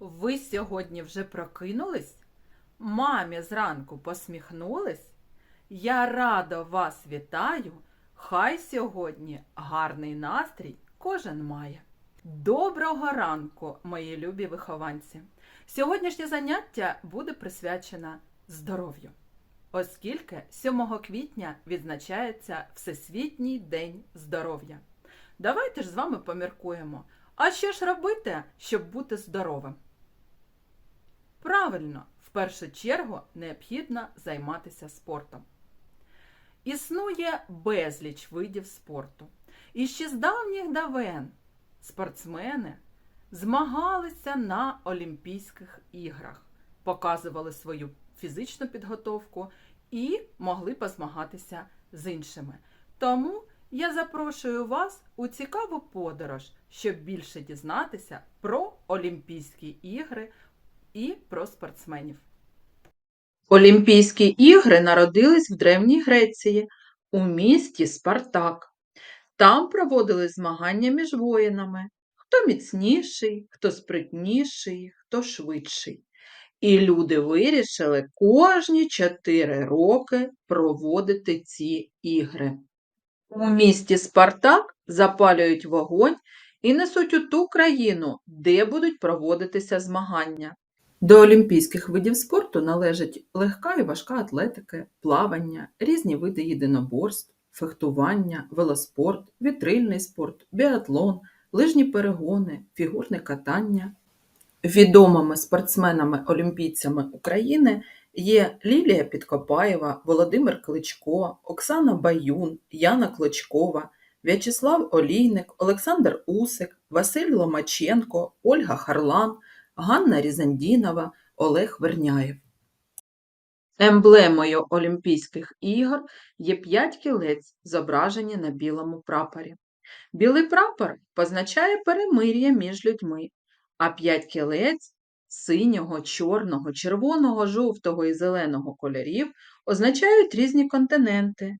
Ви сьогодні вже прокинулись? Мамі зранку посміхнулись? Я радо вас вітаю. Хай сьогодні гарний настрій кожен має. Доброго ранку, мої любі вихованці! Сьогоднішнє заняття буде присвячено здоров'ю, оскільки 7 квітня відзначається Всесвітній день здоров'я. Давайте ж з вами поміркуємо, а що ж робити, щоб бути здоровим? Правильно, в першу чергу необхідно займатися спортом. Існує безліч видів спорту. І ще з давніх давен спортсмени змагалися на Олімпійських іграх, показували свою фізичну підготовку і могли позмагатися з іншими. Тому я запрошую вас у цікаву подорож, щоб більше дізнатися про Олімпійські ігри і про спортсменів. Олімпійські ігри народились в Древній Греції у місті Спартак. Там проводили змагання між воїнами, хто міцніший, хто спритніший, хто швидший. І люди вирішили кожні чотири роки проводити ці ігри. У місті Спартак запалюють вогонь і несуть у ту країну, де будуть проводитися змагання. До олімпійських видів спорту належать легка і важка атлетика, плавання, різні види єдиноборств, фехтування, велоспорт, вітрильний спорт, біатлон, лижні перегони, фігурне катання. Відомими спортсменами-олімпійцями України є Лілія Підкопаєва, Володимир Кличко, Оксана Баюн, Яна Кличкова, В'ячеслав Олійник, Олександр Усик, Василь Ломаченко, Ольга Харлан, Ганна Різандінова, Олег Верняєв. Емблемою Олімпійських ігор є п'ять кілець, зображені на білому прапорі. Білий прапор позначає перемир'я між людьми, а п'ять кілець синього, чорного, червоного, жовтого і зеленого кольорів означають різні континенти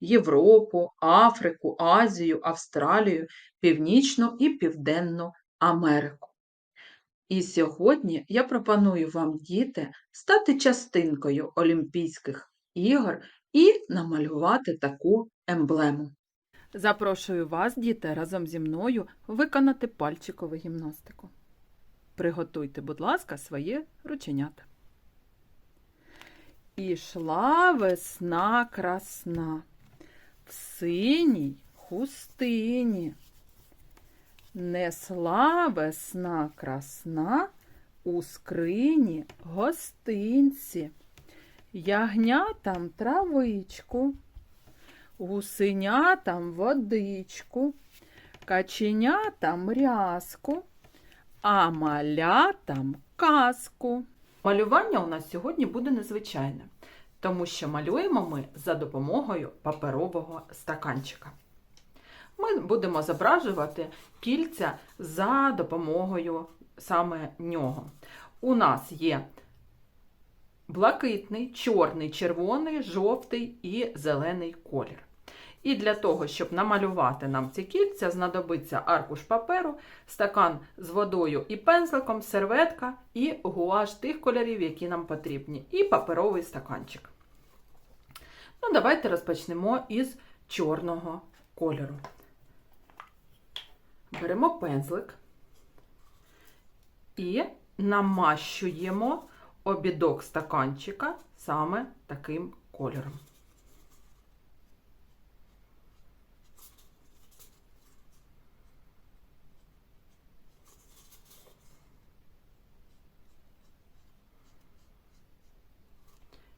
Європу, Африку, Азію, Австралію, Північну і Південну Америку. І сьогодні я пропоную вам, діти, стати частинкою Олімпійських ігор і намалювати таку емблему. Запрошую вас, діти, разом зі мною виконати пальчикову гімнастику. Приготуйте, будь ласка, своє рученята. Ішла весна красна в синій хустині. Несла весна красна у скрині гостинці, ягнятам травичку, гусенятам водичку, каченятам рязку, а малятам казку. Малювання у нас сьогодні буде незвичайне, тому що малюємо ми за допомогою паперового стаканчика. Ми будемо зображувати кільця за допомогою саме нього. У нас є блакитний, чорний, червоний, жовтий і зелений колір. І для того, щоб намалювати нам ці кільця, знадобиться аркуш паперу, стакан з водою і пензликом, серветка і гуаш тих кольорів, які нам потрібні, і паперовий стаканчик. Ну, Давайте розпочнемо із чорного кольору. Беремо пензлик і намащуємо обідок стаканчика саме таким кольором.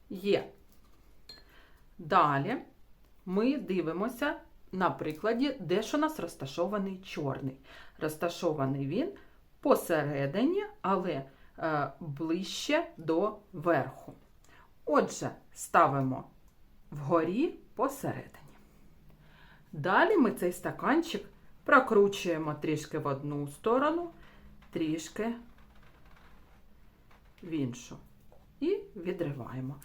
Є. Далі ми дивимося на прикладі, де ж у нас розташований чорний. Розташований він посередині, але е, ближче до верху. Отже, ставимо вгорі посередині. Далі ми цей стаканчик прокручуємо трішки в одну сторону, трішки в іншу. І відриваємо.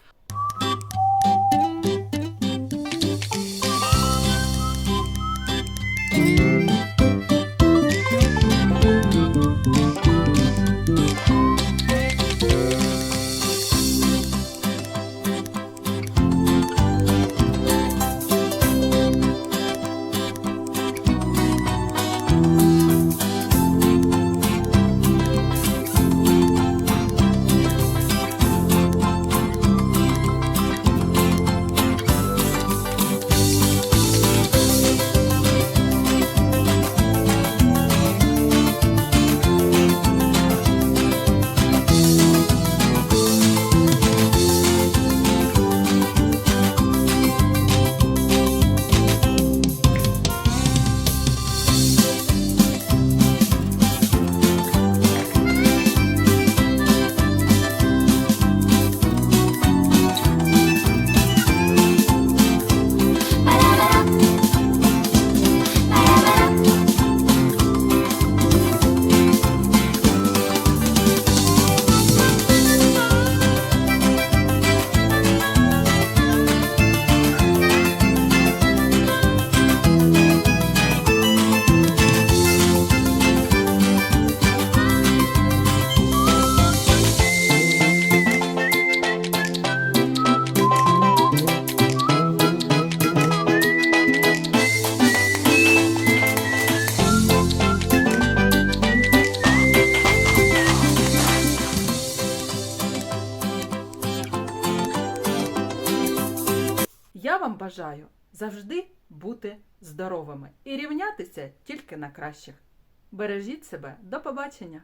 Вам бажаю завжди бути здоровими і рівнятися тільки на кращих. Бережіть себе, до побачення!